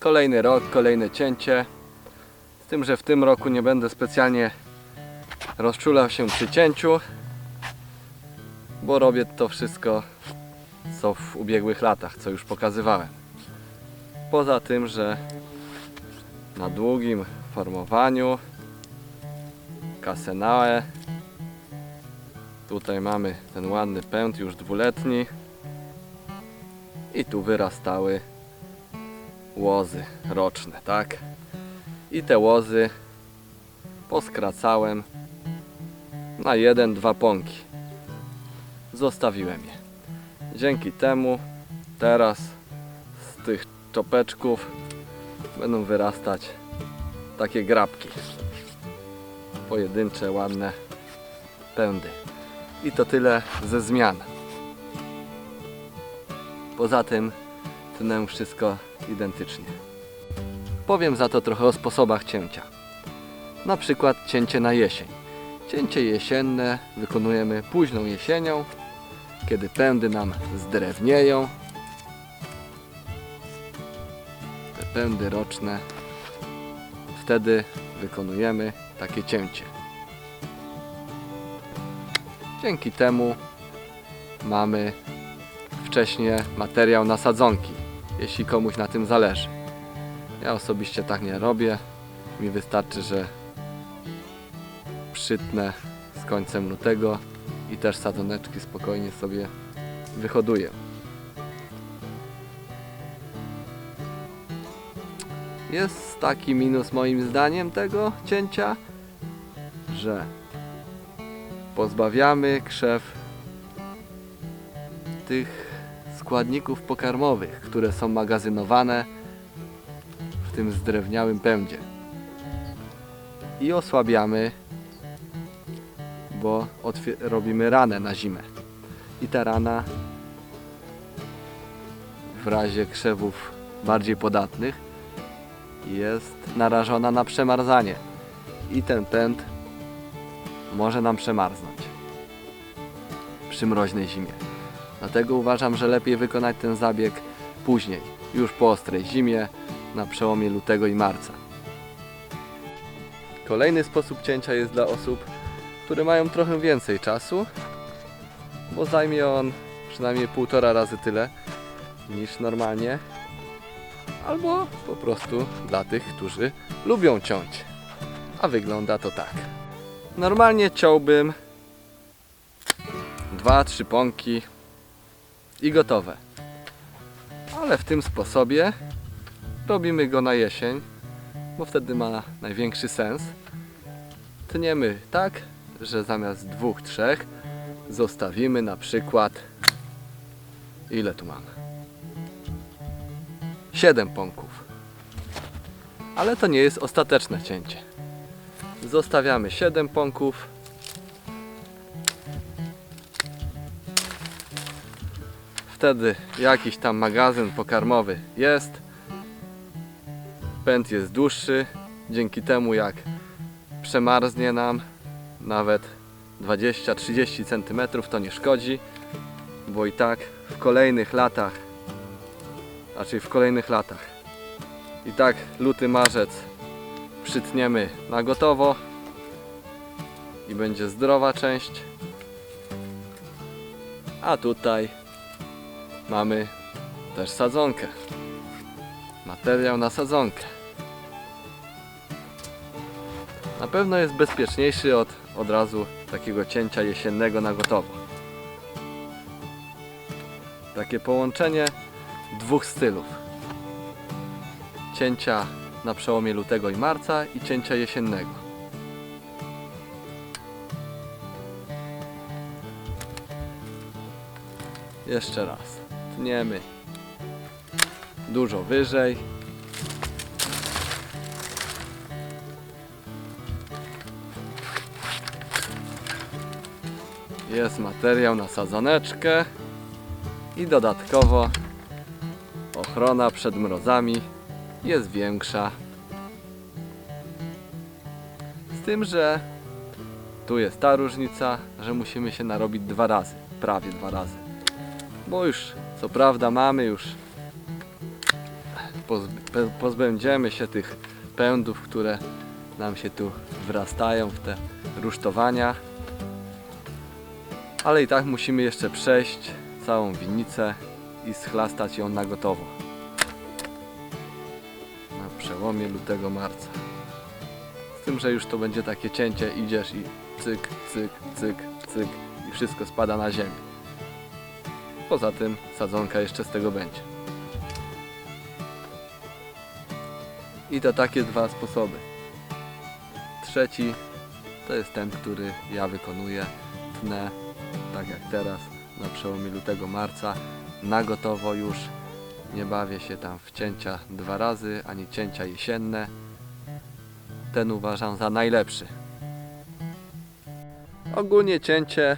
Kolejny rok, kolejne cięcie. Z tym, że w tym roku nie będę specjalnie rozczulał się przy cięciu, bo robię to wszystko co w ubiegłych latach, co już pokazywałem. Poza tym, że na długim formowaniu kasenae tutaj mamy ten ładny pęd już dwuletni i tu wyrastały łozy roczne, tak? I te łozy poskracałem na jeden, dwa pąki. Zostawiłem je. Dzięki temu teraz z tych czopeczków będą wyrastać takie grabki. Pojedyncze, ładne pędy. I to tyle ze zmian. Poza tym tnę wszystko identycznie. Powiem za to trochę o sposobach cięcia. Na przykład cięcie na jesień. Cięcie jesienne wykonujemy późną jesienią, kiedy pędy nam zdrewnieją. Te pędy roczne. Wtedy wykonujemy takie cięcie. Dzięki temu mamy wcześniej materiał na sadzonki, jeśli komuś na tym zależy. Ja osobiście tak nie robię. Mi wystarczy, że przytnę z końcem lutego i też sadzoneczki spokojnie sobie wyhoduję. Jest taki minus moim zdaniem tego cięcia, że pozbawiamy krzew tych składników pokarmowych, które są magazynowane w tym zdrewniałym pędzie. I osłabiamy, bo robimy ranę na zimę. I ta rana w razie krzewów bardziej podatnych jest narażona na przemarzanie. I ten pęd może nam przemarznąć przy mroźnej zimie. Dlatego uważam, że lepiej wykonać ten zabieg później, już po ostrej zimie, na przełomie lutego i marca. Kolejny sposób cięcia jest dla osób, które mają trochę więcej czasu, bo zajmie on przynajmniej półtora razy tyle niż normalnie, albo po prostu dla tych, którzy lubią ciąć. A wygląda to tak. Normalnie ciąłbym dwa, trzy pąki i gotowe. Ale w tym sposobie robimy go na jesień, bo wtedy ma największy sens. Tniemy tak, że zamiast dwóch, trzech zostawimy na przykład ile tu mamy? Siedem pąków. Ale to nie jest ostateczne cięcie. Zostawiamy 7 pąków. Wtedy jakiś tam magazyn pokarmowy jest. Pęd jest dłuższy. Dzięki temu jak przemarznie nam nawet 20-30 cm to nie szkodzi, bo i tak w kolejnych latach, raczej w kolejnych latach, i tak luty, marzec przytniemy na gotowo i będzie zdrowa część. A tutaj mamy też sadzonkę. Materiał na sadzonkę. Na pewno jest bezpieczniejszy od od razu takiego cięcia jesiennego na gotowo. Takie połączenie dwóch stylów. Cięcia na przełomie lutego i marca i cięcia jesiennego. Jeszcze raz. Tniemy dużo wyżej. Jest materiał na sadzoneczkę i dodatkowo ochrona przed mrozami jest większa. Z tym, że tu jest ta różnica, że musimy się narobić dwa razy, prawie dwa razy. Bo już, co prawda, mamy już pozbędziemy się tych pędów, które nam się tu wrastają w te rusztowania. Ale i tak musimy jeszcze przejść całą winnicę i schlastać ją na gotowo. Na przełomie lutego marca. Z tym, że już to będzie takie cięcie, idziesz i cyk, cyk, cyk, cyk i wszystko spada na ziemię. Poza tym sadzonka jeszcze z tego będzie. I to takie dwa sposoby. Trzeci to jest ten, który ja wykonuję. Tnę tak jak teraz na przełomie lutego marca na gotowo już. Nie bawię się tam w cięcia dwa razy, ani cięcia jesienne. Ten uważam za najlepszy. Ogólnie cięcie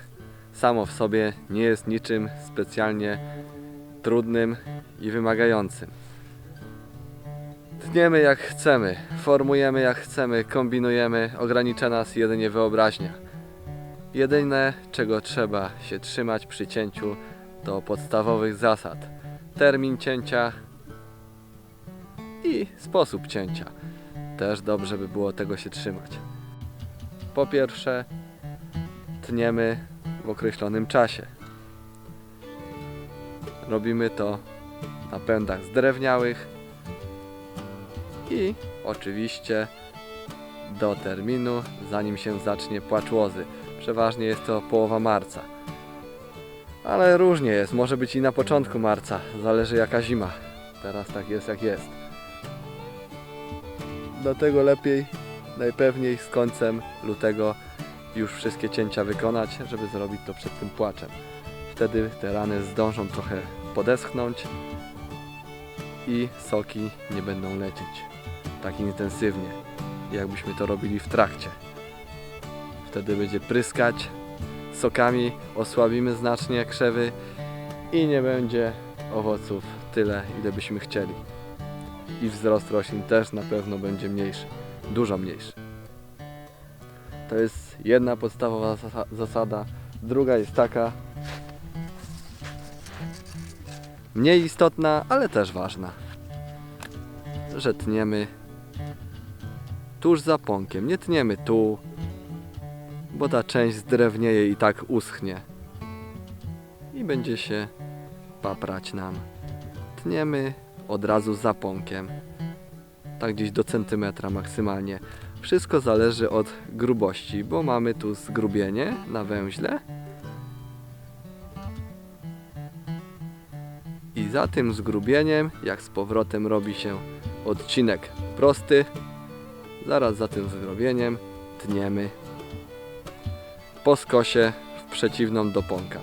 samo w sobie nie jest niczym specjalnie trudnym i wymagającym. Tniemy jak chcemy, formujemy jak chcemy, kombinujemy, ogranicza nas jedynie wyobraźnia. Jedyne, czego trzeba się trzymać przy cięciu, to podstawowych zasad. Termin cięcia i sposób cięcia. Też dobrze by było tego się trzymać. Po pierwsze, tniemy w określonym czasie. Robimy to na pędach zdrewniałych i oczywiście do terminu, zanim się zacznie płacz łozy. Przeważnie jest to połowa marca. Ale różnie jest, może być i na początku marca, zależy jaka zima. Teraz tak jest jak jest. Dlatego lepiej, najpewniej z końcem lutego już wszystkie cięcia wykonać, żeby zrobić to przed tym płaczem. Wtedy te rany zdążą trochę podeschnąć i soki nie będą lecieć tak intensywnie, jakbyśmy to robili w trakcie. Wtedy będzie pryskać sokami, osłabimy znacznie krzewy i nie będzie owoców tyle, ile byśmy chcieli. I wzrost roślin też na pewno będzie mniejszy, dużo mniejszy. To jest jedna podstawowa zasa- zasada. Druga jest taka, mniej istotna, ale też ważna, że tniemy tuż za pąkiem. Nie tniemy tu, bo ta część zdrewnieje i tak uschnie. I będzie się paprać nam. Tniemy od razu za pąkiem. Tak gdzieś do centymetra maksymalnie. Wszystko zależy od grubości, bo mamy tu zgrubienie na węźle. I za tym zgrubieniem, jak z powrotem robi się odcinek prosty, zaraz za tym zgrubieniem tniemy po skosie w przeciwną do pąka.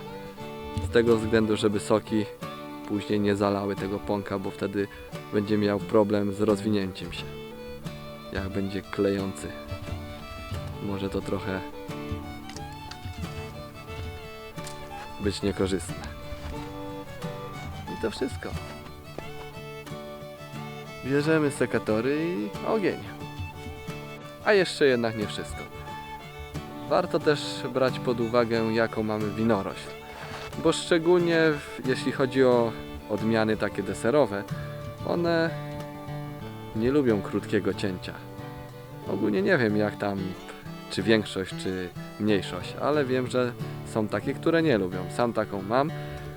Z tego względu, żeby soki później nie zalały tego pąka, bo wtedy będzie miał problem z rozwinięciem się. Jak będzie klejący. Może to trochę być niekorzystne. I to wszystko. Bierzemy sekatory i ogień. A jeszcze jednak nie wszystko. Warto też brać pod uwagę, jaką mamy winorośl. Bo szczególnie jeśli chodzi o odmiany takie deserowe, one nie lubią krótkiego cięcia. Ogólnie nie wiem jak tam, czy większość, czy mniejszość, ale wiem, że są takie, które nie lubią. Sam taką mam,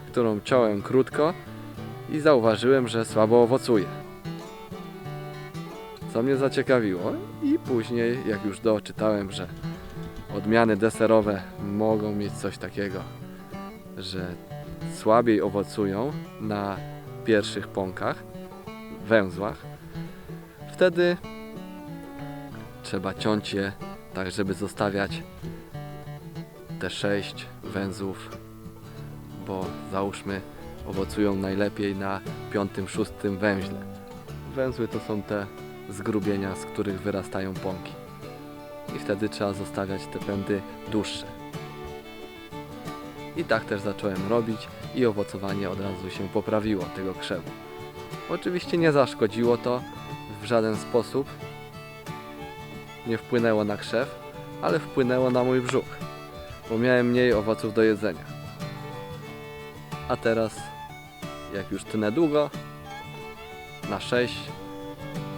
którą ciąłem krótko i zauważyłem, że słabo owocuje. Co mnie zaciekawiło i później, jak już doczytałem, że odmiany deserowe mogą mieć coś takiego, że słabiej owocują na pierwszych pąkach, węzłach, wtedy trzeba ciąć je tak, żeby zostawiać te sześć węzłów, bo załóżmy owocują najlepiej na piątym, szóstym węźle. Węzły to są te zgrubienia, z których wyrastają pąki. I wtedy trzeba zostawiać te pędy dłuższe. I tak też zacząłem robić i owocowanie od razu się poprawiło tego krzewu. Oczywiście nie zaszkodziło to w żaden sposób. Nie wpłynęło na krzew, ale wpłynęło na mój brzuch, bo miałem mniej owoców do jedzenia. A teraz, jak już tnę długo, na 6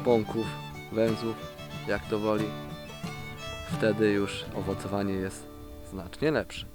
pąków, węzłów, jak to woli, wtedy już owocowanie jest znacznie lepsze.